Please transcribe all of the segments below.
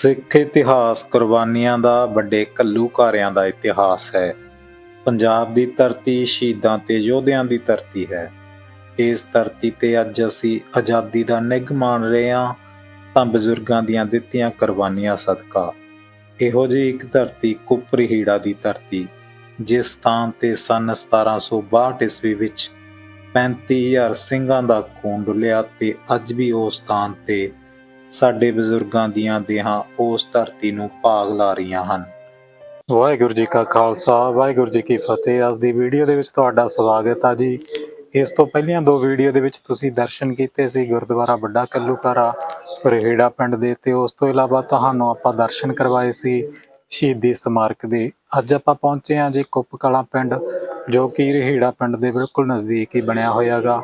ਸਿੱਖ ਇਤਿਹਾਸ ਕੁਰਬਾਨੀਆਂ ਦਾ ਵੱਡੇ ਘੱਲੂਘਾਰਿਆਂ ਦਾ ਇਤਿਹਾਸ ਹੈ। ਪੰਜਾਬ ਦੀ ਧਰਤੀ ਸ਼ਹੀਦਾਂ ਤੇ ਯੋਧਿਆਂ ਦੀ ਧਰਤੀ ਹੈ। ਇਸ ਧਰਤੀ ਤੇ ਅੱਜ ਅਸੀਂ ਆਜ਼ਾਦੀ ਦਾ ਨਿੱਘ ਮਾਣ ਰਹੇ ਹਾਂ। ਤਾਂ ਬਜ਼ੁਰਗਾਂ ਦੀਆਂ ਦਿੱਤੀਆਂ ਕੁਰਬਾਨੀਆਂ ਸਦਕਾ। ਇਹੋ ਜਿਹੀ ਇੱਕ ਧਰਤੀ ਕੁਪਰੀ ਹੀੜਾ ਦੀ ਧਰਤੀ, ਜਿਸ ਸਥਾਨ ਤੇ ਸਨ 1762 ਈਸਵੀ ਵਿੱਚ 35000 ਸਿੰਘਾਂ ਦਾ ਖੂਨ ਡੁੱਲਿਆ ਤੇ ਅੱਜ ਵੀ ਉਸ ਸਥਾਨ ਤੇ ਸਾਡੇ ਬਜ਼ੁਰਗਾਂ ਦੀਆਂ ਦੇਹਾਂ ਉਸ ਧਰਤੀ ਨੂੰ ਭਾਗ ਲਾ ਰਹੀਆਂ ਹਨ। ਵਾਹਿਗੁਰੂ ਜੀ ਕਾ ਖਾਲਸਾ, ਵਾਹਿਗੁਰੂ ਜੀ ਕੀ ਫਤਿਹ। ਅੱਜ ਦੀ ਵੀਡੀਓ ਦੇ ਵਿੱਚ ਤੁਹਾਡਾ ਸਵਾਗਤ ਆ ਜੀ। ਇਸ ਤੋਂ ਪਹਿਲੀਆਂ ਦੋ ਵੀਡੀਓ ਦੇ ਵਿੱਚ ਤੁਸੀਂ ਦਰਸ਼ਨ ਕੀਤੇ ਸੀ ਗੁਰਦੁਆਰਾ ਵੱਡਾ ਕੱਲੂਕਾਰਾ ਰੇਹੜਾ ਪਿੰਡ ਦੇ ਤੇ ਉਸ ਤੋਂ ਇਲਾਵਾ ਤੁਹਾਨੂੰ ਆਪਾਂ ਦਰਸ਼ਨ ਕਰਵਾਏ ਸੀ ਸ਼ਹੀਦੀ ਸਮਾਰਕ ਦੇ। ਅੱਜ ਆਪਾਂ ਪਹੁੰਚੇ ਹਾਂ ਜੀ ਕੁੱਪ ਕਲਾਂ ਪਿੰਡ, ਜੋ ਕਿ ਰੇਹੜਾ ਪਿੰਡ ਦੇ ਬਿਲਕੁਲ ਨਜ਼ਦੀਕ ਹੀ ਬਣਿਆ ਹੋਇਆਗਾ।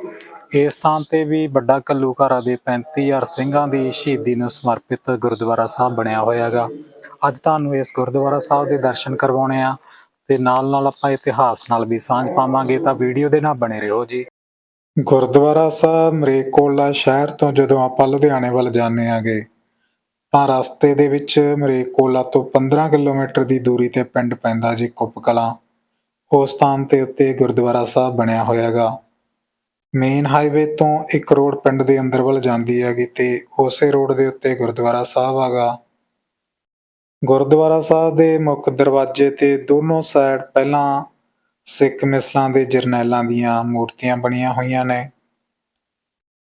ਇਸ ਸਥਾਨ ਤੇ ਵੀ ਵੱਡਾ ਕੱਲੂਕਾਰਾ ਦੇ 35000 ਸਿੰਘਾਂ ਦੀ ਸ਼ਹੀਦੀ ਨੂੰ ਸਮਰਪਿਤ ਗੁਰਦੁਆਰਾ ਸਾਹਿਬ ਬਣਿਆ ਹੋਇਆ ਹੋਇਆਗਾ ਅੱਜ ਤੁਹਾਨੂੰ ਇਸ ਗੁਰਦੁਆਰਾ ਸਾਹਿਬ ਦੇ ਦਰਸ਼ਨ ਕਰਵਾਉਣੇ ਆ ਤੇ ਨਾਲ ਨਾਲ ਆਪਾਂ ਇਤਿਹਾਸ ਨਾਲ ਵੀ ਸਾਂਝ ਪਾਵਾਂਗੇ ਤਾਂ ਵੀਡੀਓ ਦੇ ਨਾਲ ਬਣੇ ਰਹੋ ਜੀ। ਗੁਰਦੁਆਰਾ ਸਾਹਿਬ ਮਰੇਕੋਲਾ ਸ਼ਹਿਰ ਤੋਂ ਜਦੋਂ ਆਪਾਂ ਲੁਧਿਆਣੇ ਵੱਲ ਜਾਂਦੇ ਆਗੇ, ਤਾਂ ਰਸਤੇ ਦੇ ਵਿੱਚ ਮਰੇਕੋਲਾ ਤੋਂ 15 ਕਿਲੋਮੀਟਰ ਦੀ ਦੂਰੀ ਤੇ ਪਿੰਡ ਪੈਂਦਾ ਜੀ ਕੁੱਪ ਕਲਾਂ। ਉਸ ਸਥਾਨ ਤੇ ਉੱਤੇ ਗੁਰਦੁਆਰਾ ਸਾਹਿਬ ਬਣਿਆ ਹੋਇਆਗਾ ਮੇਨ ਹਾਈਵੇ ਤੋਂ ਇੱਕ ਰੋਡ ਪਿੰਡ ਦੇ ਅੰਦਰ ਵੱਲ ਜਾਂਦੀ ਹੈਗੀ ਤੇ ਉਸੇ ਰੋਡ ਦੇ ਉੱਤੇ ਗੁਰਦੁਆਰਾ ਸਾਹਿਬ ਹੈਗਾ। ਗੁਰਦੁਆਰਾ ਸਾਹਿਬ ਦੇ ਮੁੱਖ ਦਰਵਾਜ਼ੇ ਤੇ ਦੋਨੋਂ ਸਾਈਡ ਪਹਿਲਾਂ ਸਿੱਖ ਮਿਸਲਾਂ ਦੇ ਜਰਨੈਲਾਂ ਦੀਆਂ ਮੂਰਤੀਆਂ ਬਣੀਆਂ ਹੋਈਆਂ ਨੇ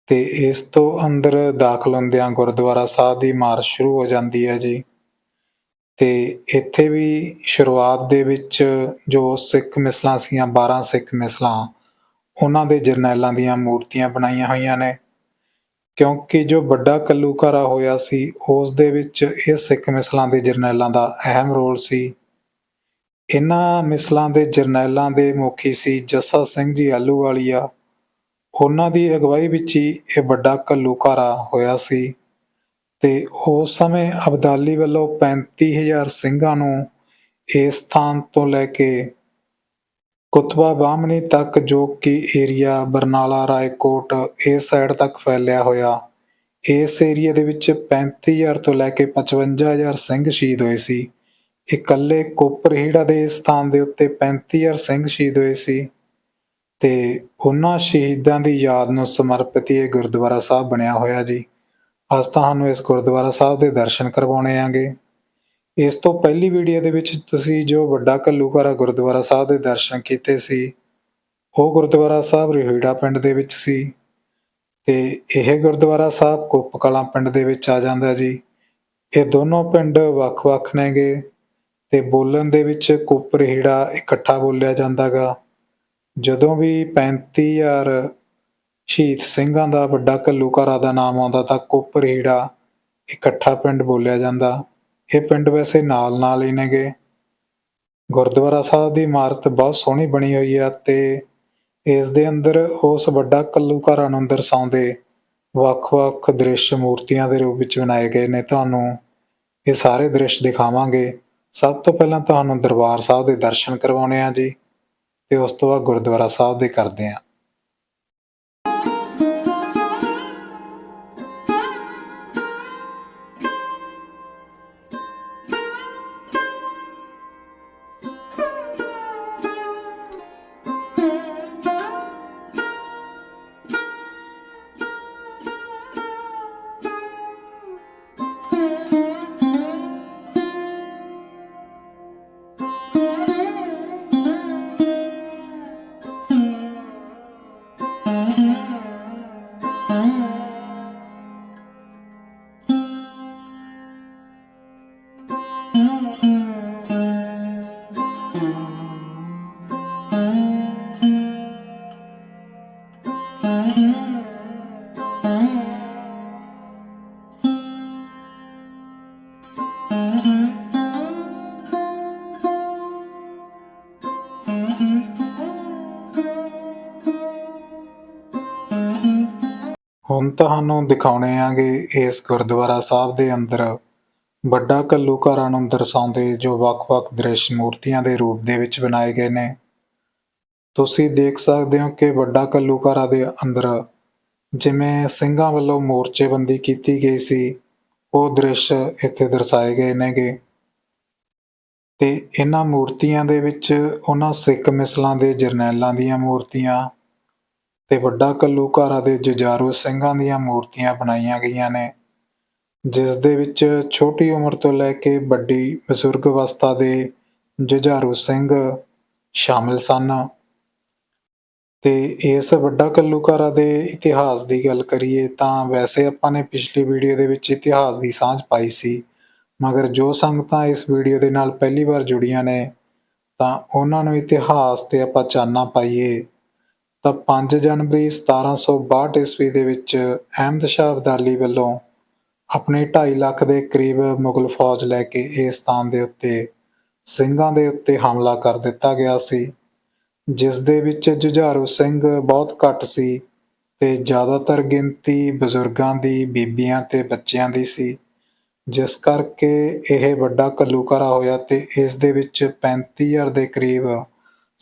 ਤੇ ਇਸ ਤੋਂ ਅੰਦਰ ਦਾਖਲ ਹੁੰਦਿਆਂ ਗੁਰਦੁਆਰਾ ਸਾਹਿਬ ਦੀ ਮਾਰਚ ਸ਼ੁਰੂ ਹੋ ਜਾਂਦੀ ਹੈ ਜੀ। ਤੇ ਇੱਥੇ ਵੀ ਸ਼ੁਰੂਆਤ ਦੇ ਵਿੱਚ ਜੋ ਸਿੱਖ ਮਿਸਲਾਂ ਸੀਆਂ 12 ਸਿੱਖ ਮਿਸਲਾਂ ਉਹਨਾਂ ਦੇ ਜਰਨੈਲਾਂ ਦੀਆਂ ਮੂਰਤੀਆਂ ਬਣਾਈਆਂ ਹੋਈਆਂ ਨੇ। ਕਿਉਂਕਿ ਜੋ ਵੱਡਾ ਕੱਲੂਕਾਰਾ ਹੋਇਆ ਸੀ, ਉਸ ਦੇ ਵਿੱਚ ਇਹ ਸਿੱਖ ਮਿਸਲਾਂ ਦੇ ਜਰਨੈਲਾਂ ਦਾ ਅਹਿਮ ਰੋਲ ਸੀ। ਇਹਨਾਂ ਮਿਸਲਾਂ ਦੇ ਜਰਨੈਲਾਂ ਦੇ ਮੁਖੀ ਸੀ ਜੱਸਾ ਸਿੰਘ ਜੀ ਆਲੂਵਾਲੀਆ ਉਹਨਾਂ ਦੀ ਅਗਵਾਈ ਵਿੱਚ ਹੀ ਇਹ ਵੱਡਾ ਕੱਲੂਕਾਰਾ ਹੋਇਆ ਸੀ ਤੇ ਉਸ ਸਮੇਂ ਅਬਦਾਲੀ ਵੱਲੋਂ 35000 ਸਿੰਘਾਂ ਨੂੰ ਇਸ ਸਥਾਨ ਤੋਂ ਲੈ ਕੇ ਕੁਤਬਾ ਬਾਹਮਣੀ ਤੱਕ ਜੋ ਕਿ ਏਰੀਆ ਬਰਨਾਲਾ, ਰਾਏਕੋਟ ਇਸ ਸਾਈਡ ਤੱਕ ਫੈਲਿਆ ਹੋਇਆ। ਇਸ ਏਰੀਆ ਦੇ ਵਿੱਚ 35000 ਤੋਂ ਲੈ ਕੇ 55000 ਸਿੰਘ ਸ਼ਹੀਦ ਹੋਏ ਸੀ। ਇਕੱਲੇ ਕੋਪਰਹੀੜਾ ਦੇ ਸਥਾਨ ਦੇ ਉੱਤੇ 35000 ਸਿੰਘ ਸ਼ਹੀਦ ਹੋਏ ਸੀ ਤੇ ਉਹਨਾਂ ਸ਼ਹੀਦਾਂ ਦੀ ਯਾਦ ਨੂੰ ਸਮਰਪਿਤ ਇਹ ਗੁਰਦੁਆਰਾ ਸਾਹਿਬ ਬਣਿਆ ਹੋਇਆ ਜੀ। ਅੱਜ ਤੁਹਾਨੂੰ ਇਸ ਗੁਰਦੁਆਰਾ ਸਾਹਿਬ ਦੇ ਦਰਸ਼ਨ ਕਰਵਾਉਣੇ ਆਂਗੇ। ਇਸ ਤੋਂ ਪਹਿਲੀ ਵੀਡੀਓ ਦੇ ਵਿੱਚ ਤੁਸੀਂ ਜੋ ਵੱਡਾ ਕੱਲੂਕਾਰਾ ਗੁਰਦੁਆਰਾ ਸਾਹਿਬ ਦੇ ਦਰਸ਼ਨ ਕੀਤੇ ਸੀ, ਉਹ ਗੁਰਦੁਆਰਾ ਸਾਹਿਬ ਰੋਹੀੜਾ ਪਿੰਡ ਦੇ ਵਿੱਚ ਸੀ ਤੇ ਇਹ ਗੁਰਦੁਆਰਾ ਸਾਹਿਬ ਕੁੱਪ ਕਲਾਂ ਪਿੰਡ ਦੇ ਵਿੱਚ ਆ ਜਾਂਦਾ ਜੀ। ਇਹ ਦੋਨੋਂ ਪਿੰਡ ਵੱਖ-ਵੱਖ ਨੇਗੇ ਤੇ ਬੋਲਣ ਦੇ ਵਿੱਚ ਕੁੱਪ ਰਿਹੜਾ ਇਕੱਠਾ ਬੋਲਿਆ ਜਾਂਦਾਗਾ ਜਦੋਂ ਵੀ 35000 ਸ਼ਹੀਦ ਸਿੰਘਾਂ ਦਾ ਵੱਡਾ ਕੱਲੂਕਾਰਾ ਦਾ ਨਾਮ ਆਉਂਦਾ ਤਾਂ ਕੁੱਪ ਰਿਹੜਾ ਇਕੱਠਾ ਪਿੰਡ ਬੋਲਿਆ ਜਾਂਦਾ। ਇਹ ਪਿੰਡ ਵੈਸੇ ਨਾਲ ਨਾਲ ਹੀ ਨੇਗੇ। ਗੁਰਦੁਆਰਾ ਸਾਹਿਬ ਦੀ ਇਮਾਰਤ ਬਹੁਤ ਸੋਹਣੀ ਬਣੀ ਹੋਈ ਆ ਤੇ ਇਸ ਦੇ ਅੰਦਰ ਉਸ ਵੱਡਾ ਕੱਲੂਕਾਰਾ ਨੂੰ ਦਰਸਾਉਂਦੇ ਵੱਖ-ਵੱਖ ਦ੍ਰਿਸ਼ ਮੂਰਤੀਆਂ ਦੇ ਰੂਪ ਵਿੱਚ ਬਣਾਏ ਗਏ ਨੇ। ਤੁਹਾਨੂੰ ਇਹ ਸਾਰੇ ਦ੍ਰਿਸ਼ ਦਿਖਾਵਾਂਗੇ। ਸਭ ਤੋਂ ਪਹਿਲਾਂ ਤੁਹਾਨੂੰ ਦਰਬਾਰ ਸਾਹਿਬ ਦੇ ਦਰਸ਼ਨ ਕਰਵਾਉਣੇ ਆ ਜੀ ਤੇ ਉਸ ਤੋਂ ਬਾਅਦ ਗੁਰਦੁਆਰਾ ਸਾਹਿਬ ਦੇ ਕਰਦੇ ਆ। ਹੁਣ ਤੁਹਾਨੂੰ ਦਿਖਾਉਣੇ ਆਂਗੇ ਇਸ ਗੁਰਦੁਆਰਾ ਸਾਹਿਬ ਦੇ ਅੰਦਰ ਵੱਡਾ ਕੱਲੂਕਾਰਾ ਨੂੰ ਦਰਸਾਉਂਦੇ ਜੋ ਵੱਖ-ਵੱਖ ਦ੍ਰਿਸ਼ ਮੂਰਤੀਆਂ ਦੇ ਰੂਪ ਦੇ ਵਿੱਚ ਬਣਾਏ ਗਏ ਨੇ। ਤੁਸੀਂ ਦੇਖ ਸਕਦੇ ਹੋ ਕਿ ਵੱਡਾ ਕੱਲੂਕਾਰਾ ਦੇ ਅੰਦਰ ਜਿਵੇਂ ਸਿੰਘਾਂ ਵੱਲੋਂ ਮੋਰਚੇਬੰਦੀ ਕੀਤੀ ਗਈ ਸੀ, ਉਹ ਦ੍ਰਿਸ਼ ਇੱਥੇ ਦਰਸਾਏ ਗਏ ਨੇਗੇ। ਤੇ ਇਹਨਾਂ ਮੂਰਤੀਆਂ ਦੇ ਵਿੱਚ ਉਹਨਾਂ ਸਿੱਖ ਮਿਸਲਾਂ ਦੇ ਜਰਨੈਲਾਂ ਦੀਆਂ ਮੂਰਤੀਆਂ ਤੇ ਵੱਡਾ ਘੱਲੂਘਾਰਾ ਦੇ ਜੁਝਾਰੂ ਸਿੰਘਾਂ ਦੀਆਂ ਮੂਰਤੀਆਂ ਬਣਾਈਆਂ ਗਈਆਂ ਨੇ, ਜਿਸ ਦੇ ਵਿੱਚ ਛੋਟੀ ਉਮਰ ਤੋਂ ਲੈ ਕੇ ਵੱਡੀ ਬਜ਼ੁਰਗ ਅਵਸਥਾ ਦੇ ਜੁਝਾਰੂ ਸਿੰਘ ਸ਼ਾਮਿਲ ਸਨ। ਤੇ ਇਸ ਵੱਡਾ ਘੱਲੂਘਾਰਾ ਦੇ ਇਤਿਹਾਸ ਦੀ ਗੱਲ ਕਰੀਏ ਤਾਂ ਵੈਸੇ ਆਪਾਂ ਨੇ ਪਿਛਲੀ ਵੀਡੀਓ ਦੇ ਵਿੱਚ ਇਤਿਹਾਸ ਦੀ ਸਾਂਝ ਪਾਈ ਸੀ, ਮਗਰ ਜੋ ਸੰਗਤਾਂ ਇਸ ਵੀਡੀਓ ਦੇ ਨਾਲ ਪਹਿਲੀ ਵਾਰ ਜੁੜੀਆਂ ਨੇ, ਤਾਂ ਉਹਨਾਂ ਨੂੰ ਇਤਿਹਾਸ ਤੇ ਆਪਾਂ ਚਾਨਣਾ ਪਾਈਏ। ਤਾਂ 5 ਜਨਵਰੀ 1762 ਈਸਵੀ ਦੇ ਵਿੱਚ ਅਹਿਮਦ ਸ਼ਾਹ ਅਬਦਾਲੀ ਵੱਲੋਂ ਆਪਣੇ 2.5 ਲੱਖ ਦੇ ਕਰੀਬ ਮੁਗਲ ਫੌਜ ਲੈ ਕੇ ਇਸ ਸਥਾਨ ਦੇ ਉੱਤੇ ਸਿੰਘਾਂ ਦੇ ਉੱਤੇ ਹਮਲਾ ਕਰ ਦਿੱਤਾ ਗਿਆ ਸੀ, ਜਿਸ ਦੇ ਵਿੱਚ ਜੁਝਾਰੂ ਸਿੰਘ ਬਹੁਤ ਘੱਟ ਸੀ ਤੇ ਜ਼ਿਆਦਾਤਰ ਗਿਣਤੀ ਬਜ਼ੁਰਗਾਂ ਦੀ, ਬੀਬੀਆਂ ਤੇ ਬੱਚਿਆਂ ਦੀ ਸੀ, ਜਿਸ ਕਰਕੇ ਇਹ ਵੱਡਾ ਘੱਲੂਘਾਰਾ ਹੋਇਆ ਤੇ ਇਸ ਦੇ ਵਿੱਚ 35000 ਦੇ ਕਰੀਬ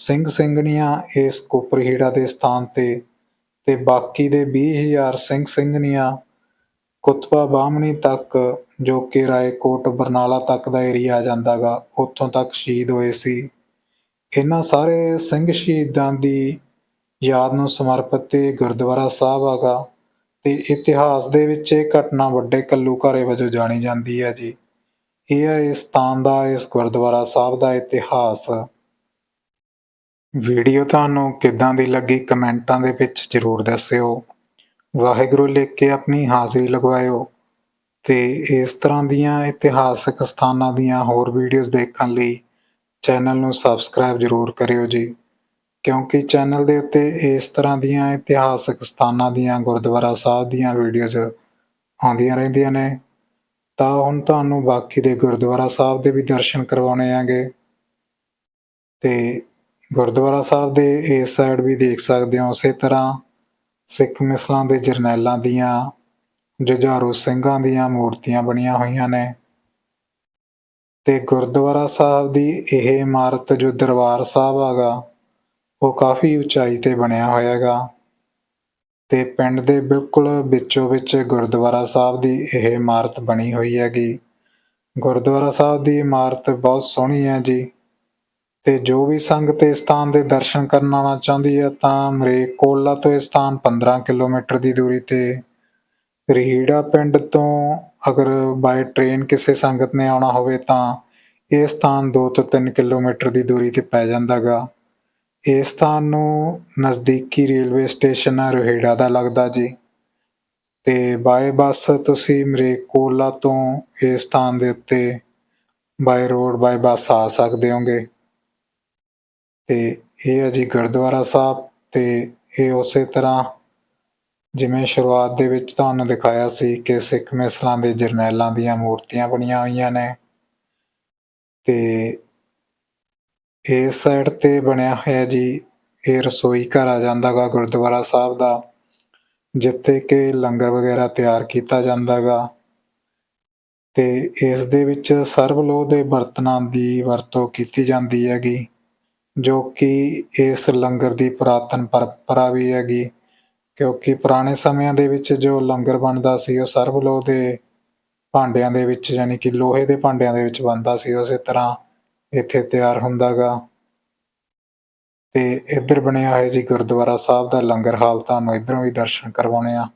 ਸਿੰਘ ਸਿੰਘਣੀਆਂ ਇਸ ਕੋਪਰਹੀੜਾ ਦੇ ਸਥਾਨ ਤੇ ਤੇ ਬਾਕੀ ਦੇ 20000 ਸਿੰਘ ਸਿੰਘਣੀਆਂ ਕੁਤਬਾ ਬਾਹਮਣੀ ਤੱਕ, ਜੋ ਕਿ ਰਾਏਕੋਟ, ਬਰਨਾਲਾ ਤੱਕ ਦਾ ਏਰੀਆ ਆ ਜਾਂਦਾਗਾ ਉੱਥੋਂ ਤੱਕ ਸ਼ਹੀਦ ਹੋਏ ਸੀ। ਇਹਨਾਂ ਸਾਰੇ ਸਿੰਘ ਸ਼ਹੀਦਾਂ ਦੀ ਯਾਦ ਨੂੰ ਸਮਰਪਿਤ ਇਹ ਗੁਰਦੁਆਰਾ ਸਾਹਿਬ ਆਗਾ ਤੇ ਇਤਿਹਾਸ ਦੇ ਵਿੱਚ ਇਹ ਘਟਨਾ ਵੱਡੇ ਕੱਲੂ ਘੱਲੂਘਾਰੇ ਵਜੋਂ ਜਾਣੀ ਜਾਂਦੀ ਹੈ ਜੀ। ਇਹ ਹੈ ਇਸ ਸਥਾਨ ਦਾ, ਇਸ ਗੁਰਦੁਆਰਾ ਸਾਹਿਬ ਦਾ ਇਤਿਹਾਸ। ਵੀਡੀਓ ਤੁਹਾਨੂੰ ਕਿੱਦਾਂ ਦੀ ਲੱਗੀ ਕਮੈਂਟਾਂ ਦੇ ਵਿੱਚ ਜ਼ਰੂਰ ਦੱਸਿਓ। ਵਾਹਿਗੁਰੂ ਲਿਖ ਕੇ ਆਪਣੀ ਹਾਜ਼ਰੀ ਲਗਵਾਇਓ ਤੇ ਇਸ ਤਰ੍ਹਾਂ ਦੀਆਂ ਇਤਿਹਾਸਕ ਸਥਾਨਾਂ ਦੀਆਂ ਹੋਰ ਵੀਡੀਓਜ਼ ਦੇਖਣ ਲਈ ਚੈਨਲ ਨੂੰ ਸਬਸਕ੍ਰਾਈਬ ਜ਼ਰੂਰ ਕਰਿਓ ਜੀ, ਕਿਉਂਕਿ ਚੈਨਲ ਦੇ ਉੱਤੇ ਇਸ ਤਰ੍ਹਾਂ ਦੀਆਂ ਇਤਿਹਾਸਕ ਸਥਾਨਾਂ ਦੀਆਂ ਗੁਰਦੁਆਰਾ ਸਾਹਿਬ ਦੀਆਂ ਵੀਡੀਓਜ਼ ਆਉਂਦੀਆਂ ਰਹਿੰਦੀਆਂ ਨੇ। ਤਾਂ ਹੁਣ ਤੁਹਾਨੂੰ ਬਾਕੀ ਦੇ ਗੁਰਦੁਆਰਾ ਸਾਹਿਬ ਦੇ ਵੀ ਦਰਸ਼ਨ ਕਰਵਾਉਣੇ ਆਗੇ ਤੇ ਗੁਰਦੁਆਰਾ ਸਾਹਿਬ ਦੇ ਇਸ ਸਾਈਡ ਵੀ ਦੇਖ ਸਕਦੇ ਹੋ, ਉਸੇ ਤਰ੍ਹਾਂ ਸਿੱਖ ਮਿਸਲਾਂ ਦੇ ਜਰਨੈਲਾਂ ਦੀਆਂ, ਜੁਝਾਰੂ ਸਿੰਘਾਂ ਦੀਆਂ ਮੂਰਤੀਆਂ ਬਣੀਆਂ ਹੋਈਆਂ ਨੇ। ਤੇ ਗੁਰਦੁਆਰਾ ਸਾਹਿਬ ਦੀ ਇਹ ਇਮਾਰਤ ਜੋ ਦਰਬਾਰ ਸਾਹਿਬ ਆਗਾ ਉਹ ਕਾਫੀ ਉਚਾਈ ਤੇ ਬਣਿਆ ਹੋਇਆ ਹੈਗਾ। ਤੇ ਪਿੰਡ ਦੇ ਬਿਲਕੁਲ ਵਿੱਚੋਂ ਵਿੱਚ ਗੁਰਦੁਆਰਾ ਸਾਹਿਬ ਦੀ ਇਹ ਇਮਾਰਤ ਬਣੀ ਹੋਈ ਹੈਗੀ। ਗੁਰਦੁਆਰਾ ਸਾਹਿਬ ਦੀ ਇਮਾਰਤ ਬਹੁਤ ਸੋਹਣੀ ਹੈ ਜੀ। ਤੇ ਜੋ ਵੀ ਸੰਗਤ ਇਸ ਸਥਾਨ ਦੇ ਦਰਸ਼ਨ ਕਰਨ ਆਉਣਾ ਚਾਹੁੰਦੀ ਹੈ, ਤਾਂ ਮਰੇਕੋਲਾ ਤੋਂ ਇਹ ਸਥਾਨ 15 ਕਿਲੋਮੀਟਰ ਦੀ ਦੂਰੀ ਤੇ। ਰਹੀੜਾ ਪਿੰਡ ਤੋਂ ਅਗਰ ਬਾਈ ਟ੍ਰੇਨ ਕਿਸੇ ਸੰਗਤ ਨੇ ਆਉਣਾ ਹੋਵੇ, ਤਾਂ ਇਹ ਸਥਾਨ 2 ਤੋਂ 3 ਕਿਲੋਮੀਟਰ ਦੀ ਦੂਰੀ ਤੇ ਪੈ ਜਾਂਦਾਗਾ। ਇਸ ਸਥਾਨ ਨੂੰ ਨਜ਼ਦੀਕੀ ਰੇਲਵੇ ਸਟੇਸ਼ਨ ਰਹੀੜਾ ਦਾ ਲੱਗਦਾ ਜੀ। ਤੇ ਬਾਏ ਬੱਸ ਤੁਸੀਂ ਮਰੇਕੋਲਾ ਤੋਂ ਇਸ ਸਥਾਨ ਦੇ ਉੱਤੇ ਬਾਏ ਰੋਡ ਬਾਏ ਬੱਸ ਆ ਸਕਦੇ ਹੋਗੇ। ਤੇ ਇਹ ਹੈ ਜੀ ਗੁਰਦੁਆਰਾ ਸਾਹਿਬ ਅਤੇ ਇਹ ਉਸੇ ਤਰ੍ਹਾਂ ਜਿਵੇਂ ਸ਼ੁਰੂਆਤ ਦੇ ਵਿੱਚ ਤੁਹਾਨੂੰ ਦਿਖਾਇਆ ਸੀ ਕਿ ਸਿੱਖ ਮਿਸਲਾਂ ਦੇ ਜਰਨੈਲਾਂ ਦੀਆਂ ਮੂਰਤੀਆਂ ਬਣੀਆਂ ਹੋਈਆਂ ਨੇ ਤੇ ਇਸ ਸਾਈਡ ਤੇ ਬਣਿਆ ਹੋਇਆ ਜੀ ਇਹ ਰਸੋਈ ਘਰ ਆ ਜਾਂਦਾਗਾ ਗੁਰਦੁਆਰਾ ਸਾਹਿਬ ਦਾ, ਜਿੱਥੇ ਕਿ ਲੰਗਰ ਵਗੈਰਾ ਤਿਆਰ ਕੀਤਾ ਜਾਂਦਾਗਾ ਤੇ ਇਸ ਦੇ ਵਿੱਚ ਸਰਵ ਲੋਹ ਦੇ ਬਰਤਨਾਂ ਦੀ ਵਰਤੋਂ ਕੀਤੀ ਜਾਂਦੀ ਹੈਗੀ। ਜੋ ਕਿ ਇਸ ਲੰਗਰ ਦੀ ਪੁਰਾਤਨ ਪਰੰਪਰਾ ਵੀ ਹੈਗੀ। ਕਿਉਂਕਿ ਪੁਰਾਣੇ ਸਮਿਆਂ ਦੇ ਵਿੱਚ ਜੋ ਲੰਗਰ ਬਣਦਾ ਸੀ, ਉਹ ਸਰਵ ਲੋਹ ਦੇ ਭਾਂਡਿਆਂ ਦੇ ਵਿੱਚ, ਯਾਨੀ ਕਿ ਲੋਹੇ ਦੇ ਭਾਂਡਿਆਂ ਦੇ ਵਿੱਚ ਬਣਦਾ ਸੀ। ਉਸੇ ਤਰ੍ਹਾਂ ਇੱਥੇ ਤਿਆਰ ਹੁੰਦਾਗਾ। ਤੇ ਇੱਧਰ ਬਣਿਆ ਹੋਇਆ ਜੀ ਗੁਰਦੁਆਰਾ ਸਾਹਿਬ ਦਾ ਲੰਗਰ ਹਾਲ ਤੁਹਾਨੂੰ ਇੱਧਰੋਂ ਵੀ ਦਰਸ਼ਨ ਕਰਵਾਉਣੇ ਆ